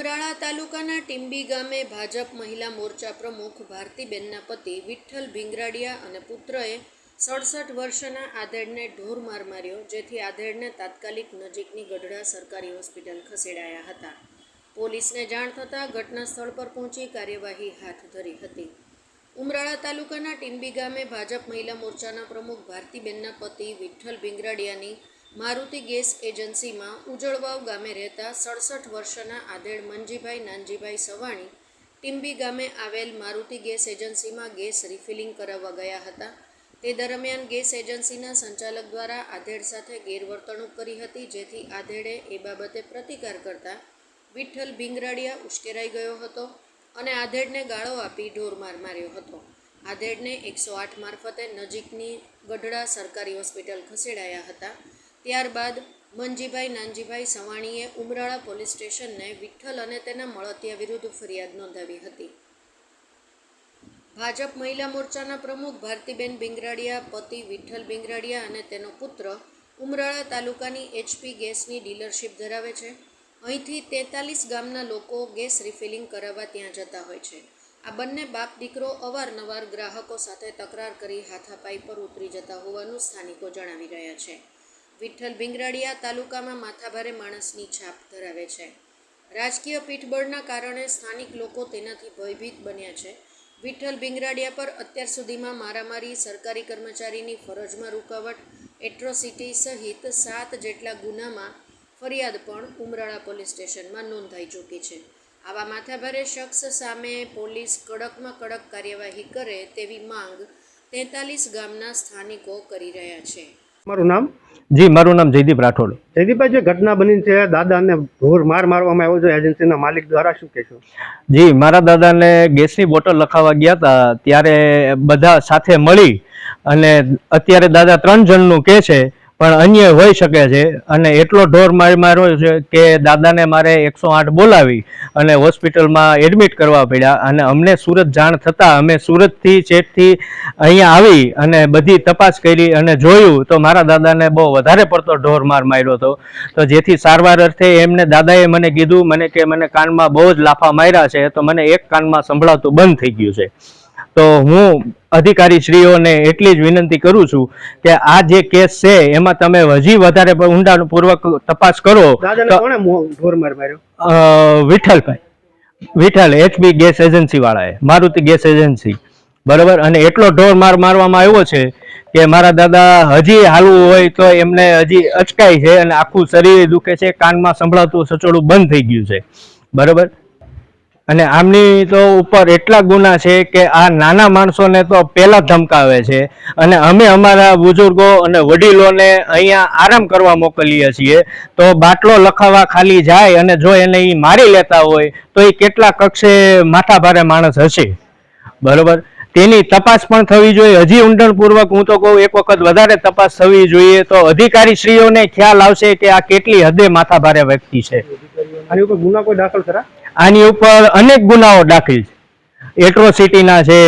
ઉમરાળા તાલુકાના ટીંબી ગામે ભાજપ મહિલા મોરચા પ્રમુખ ભારતીબેનના પતિ વિઠ્ઠલ ભીંગરાડિયા અને પુત્રએ સડસઠ વર્ષના આધેડને ઢોર માર માર્યો, જેથી આધેડને તાત્કાલિક નજીકની ગઢડા સરકારી હોસ્પિટલ ખસેડાયા હતા. પોલીસને જાણ થતાં ઘટના સ્થળ પર પહોંચી કાર્યવાહી હાથ ધરી હતી. ઉમરાળા તાલુકાના ટીંબી ગામે ભાજપ મહિલા મોરચાના પ્રમુખ ભારતીબેનના પતિ વિઠ્ઠલ ભીંગરાડિયાની મારુતિ ગેસ એજન્સીમાં ઉજળવાવ ગામે રહેતા સડસઠ વર્ષના આધેડ મનજીભાઈ નાનજીભાઈ સવાણી ટીંબી ગામે આવેલ મારુતિ ગેસ એજન્સીમાં ગેસ રિફિલિંગ કરાવવા ગયા હતા. તે દરમિયાન ગેસ એજન્સીના સંચાલક દ્વારા આધેડ સાથે ગેરવર્તણૂક કરી હતી, જેથી આધેડે એ બાબતે પ્રતિકાર કરતા વિઠ્ઠલ ભીંગરાડિયા ઉશ્કેરાઈ ગયો હતો અને આધેડને ગાળો આપી ઢોરમાર માર્યો હતો. આધેડને એકસો આઠ મારફતે નજીકની ગઢડા સરકારી હોસ્પિટલ ખસેડાયા હતા. ત્યારબાદ મંજીભાઈ નાનજીભાઈ સવાણીએ ઉમરાળા પોલીસ સ્ટેશનને વિઠ્ઠલ અને તેના મળતિયા વિરુદ્ધ ફરિયાદ નોંધાવી હતી. ભાજપ મહિલા મોરચાના પ્રમુખ ભારતીબેન બિંગરાડિયા, પતિ વિઠ્ઠલ બિંગરાડિયા અને તેનો પુત્ર ઉમરાળા તાલુકાની એચપી ગેસની ડીલરશીપ ધરાવે છે. અહીંથી તેતાલીસ ગામના લોકો ગેસ રિફિલિંગ કરાવવા ત્યાં જતા હોય છે. આ બંને બાપ દીકરો અવારનવાર ગ્રાહકો સાથે તકરાર કરી હાથાપાઈ પર ઉતરી જતા હોવાનું સ્થાનિકો જણાવી રહ્યા છે. વિઠ્ઠલ ભીંગરાડિયા તાલુકામાં માથાભારે માણસની છાપ ધરાવે છે. રાજકીય પીઠબળના કારણે સ્થાનિક લોકો તેનાથી ભયભીત બન્યા છે. વિઠ્ઠલ ભીંગરાડિયા પર અત્યાર સુધીમાં મારામારી, સરકારી કર્મચારીની ફરજમાં રૂકાવટ, એટ્રોસિટી સહિત સાત જેટલા ગુનામાં ફરિયાદ પણ ઉમરાળા પોલીસ સ્ટેશનમાં નોંધાઈ ચૂકી છે. આવા માથાભારે શખ્સ સામે પોલીસ કડકમાં કડક કાર્યવાહી કરે તેવી માંગ તેતાલીસ ગામના સ્થાનિકો કરી રહ્યા છે. મારું નામ? જી મારું નામ જયદીપ રાઠોડ. જયદીપભાઈ જે ઘટના બની છે દાદાને ઢોર માર મારવામાં આવ્યો છે એજન્સીના માલિક દ્વારા શું કહેશો? જી મારા દાદાને ગેસની બોટલ લખાવા ગયા હતા ત્યારે બધા સાથે મળી અને અત્યારે દાદા ત્રણ જણનું કહે છે પણ અન્ય હોઈ શકે છે. અને એટલો ઢોર મારી માર્યો છે કે દાદાને મારે એકસો આઠ બોલાવી અને હોસ્પિટલમાં એડમિટ કરવા પડ્યા. અને અમને સુરત જાણ થતાં અમે સુરતથી, ચેટથી અહીંયા આવી અને બધી તપાસ કરી અને જોયું તો મારા દાદાને બહુ વધારે પડતો ઢોર માર માર્યો હતો. તો જેથી સારવાર અર્થે એમને દાદાએ મને કીધું, મને કે મને કાનમાં બહુ જ લાફા માર્યા છે, તો મને એક કાનમાં સંભળાતું બંધ થઈ ગયું છે. તો હું અધિકારી શ્રીઓને એટલી જ વિનંતી કરું છું કે આ જે કેસ છે એમાં તમે હજી વધારે ઊંડાણપૂર્વક તપાસ કરો Vitthalbhai. Vitthal HB gas agency વાળાએ મારુતિ ગેસ એજન્સી. બરોબર? અને એટલો ઢોર માર મારવામાં આવ્યો છે કે મારા દાદા હજી હાલવું હોય તો એમને હજી અચકાય છે અને આખું શરીર દુખે છે કાનમાં સંભળાતું સચોડું બંધ થઈ ગયું છે. બરોબર? અને આમની તો ઉપર એટલા ગુના છે કે આ નાના માણસોને તો પહેલા ધમકાવે છે. અને અમે અમારા બુઝુર્ગો અને વડીલોને અહીંયા આરામ કરવા મોકલીએ છીએ. તો બાટલો લખાવા ખાલી જાય અને જો એને એ મારી લેતા હોય, તો એ કેટલા કક્ષે માથાભારે માણસ હશે? બરોબર? તેની તપાસ પણ થવી જોઈએ. હજી ઊંડાણપૂર્વક હું તો કહું, એક વખત વધારે તપાસ થવી જોઈએ તો અધિકારી શ્રીઓને ખ્યાલ આવશે કે આ કેટલી હદે માથાભારે વ્યક્તિ છે. આની ઉપર ગુના કોઈ દાખલ ખરા? આની ઉપર અનેક ગુનાઓ દાખલ છે. એટ્રોસિટીના છે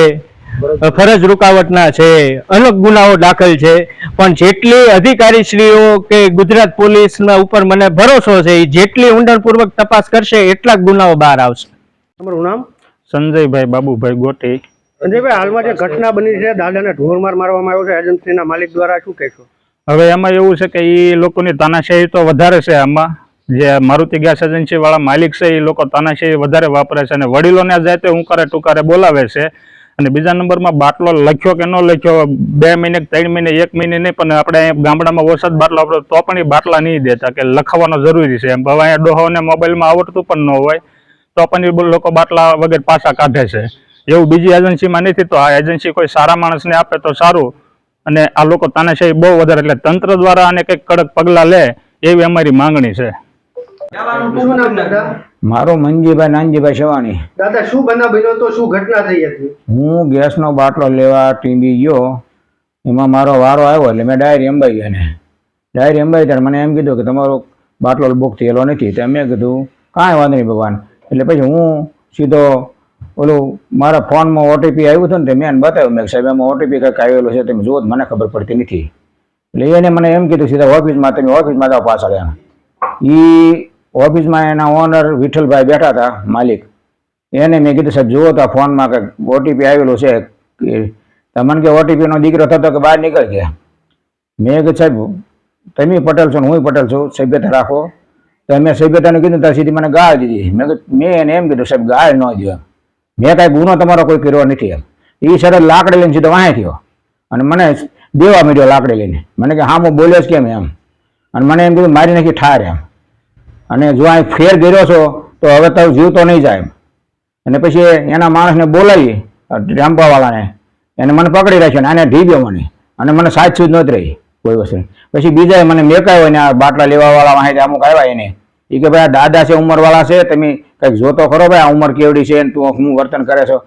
ફરજ રૂકાવટના છે અનેક ગુનાઓ દાખલ છે. પણ જેટલી અધિકારીશ્રીઓ કે ગુજરાત પોલીસના ઉપર મને ભરોસો છે એ જેટલી ઊંડાણપૂર્વક તપાસ કરશે એટલા જ ગુનાઓ બહાર આવશે. તમારું નામ? સંજયભાઈ બાબુભાઈ ગોટી. સંજયભાઈ હાલમાં જે ઘટના બની છે દાદાને ઢોરમાર મારવામાં આવ્યો છે એજન્સીના માલિક દ્વારા શું કહેશો? હવે એમાં એવું છે કે એ લોકોની તાનાશાહી તો વધારે છે આમાં. જે મારુતિ ગેસ એજન્સી વાળા માલિક છે, એ લોકો તાનાશાહી વધારે વાપરે છે અને વડીલોને જાય જાતે હુંકારે ટુકારે બોલાવે છે. અને બીજા નંબરમાં બાટલો લખ્યો કે ન લખ્યો, બે મહિને ત્રણ મહિને, એક મહિને નહીં, પણ આપણે ગામડામાં વરસાદ બાટલો આપણે તો પણ એ બાટલા નહીં દેતા કે લખાવવાનો જરૂરી છે. એમ હવે અહીંયા ડોહાઓને મોબાઈલમાં આવડતું પણ ન હોય, તો પણ એ લોકો બાટલા વગર પાછા કાઢે છે. એવું બીજી એજન્સીમાં નથી, તો આ એજન્સી કોઈ સારા માણસને આપે તો સારું. અને આ લોકો તાનાશાહી બહુ વધારે, એટલે તંત્ર દ્વારા આને કંઈક કડક પગલાં લે, એવી અમારી માંગણી છે. મારો મંજીભાઈ નાનજીભાઈ સવાણી દાદા શું બનાવ બન્યો તો શું ઘટના થઈ હતી? હું ગેસનો બાટલો લેવા ટીંબી ગયો. એમાં મારો વારો આવ્યો એટલે મેં ડાયરી અંબાઈ ગયા ને ડાયરી અંબાઈ ત્યારે મને એમ કીધું કે તમારો બાટલો બુક થયેલો નથી. તો મેં કીધું કાંઈ વાંધો નહીં ભગવાન. એટલે પછી હું સીધો ઓલું મારા ફોનમાં ઓટીપી આવ્યું હતું ને તે મેં બતાવ્યું. મેં સાહેબ એમાં ઓટીપી કંઈક આવેલો છે તમે જુઓ મને ખબર પડતી નથી. એટલે એને મને એમ કીધું સીધા ઓફિસમાં તમે ઓફિસમાં જાઓ પાછળ એમ એ ઓફિસમાં એના ઓનર વિઠ્ઠલભાઈ બેઠા હતા, માલિક. એને મેં કીધું, સાહેબ, જુઓ તો ફોનમાં કે ઓટીપી આવેલું છે. કે તમને કે ઓટીપીનો દીકરો થતો કે બહાર નીકળ ગયા મેં કીધું, સાહેબ, તમે પટેલ છો ને હું પટેલ છું, સભ્યતા રાખો. તો મેં સભ્યતાનું કીધું ત્યાં સીધી મને ગાળ દીધી. મેં કીધું, મેં એને એમ કીધું, સાહેબ, ગાળ ન દો મેં કાંઈ ગુનો તમારો કોઈ કર્યો નથી એમ. એ સરસ લાકડી લઈને સીધો વાંહે થયો. અને મને દેવા માંડ્યો લાકડી લઈને. મને કે, હા, હું બોલ્યો કેમ એમ? અને મને એમ કીધું, મારી નાખી ઠાર એમ. અને જો અહીં ફેર ગયો છો તો હવે તો જીવ તો નહીં જાય અને પછી એના માણસને બોલાવી રામપાવાળાને. એને મને પકડી રાખ્યો આને આને ઢીબ્યો મને. અને મને સાચ સૂજ નહોતી રહી કોઈ વસ્તુ પછી બીજાએ મને મેકાયો ને આ બાટલા લેવાવાળા માહિતી અમુક આવ્યા એને. એ કે ભાઈ આ દાદા છે ઉંમરવાળા છે તમે કંઈક જોતો ખરો ભાઈ આ ઉંમર કેવડી છે તું હું વર્તન કરે છો.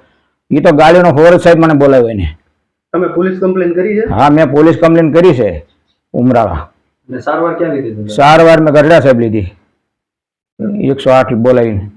એ તો ગાડીનો ફોરજ સાહેબ મને બોલાવ્યો એને. તમે પોલીસ કમ્પ્લેન કરી છે? હા મેં પોલીસ કમ્પ્લેન કરી છે ઉમરાળા. સારવાર ક્યાં લીધી સારવાર મેં ગઢડા સાહેબ લીધી. એકસો આઠ બોલાવીને.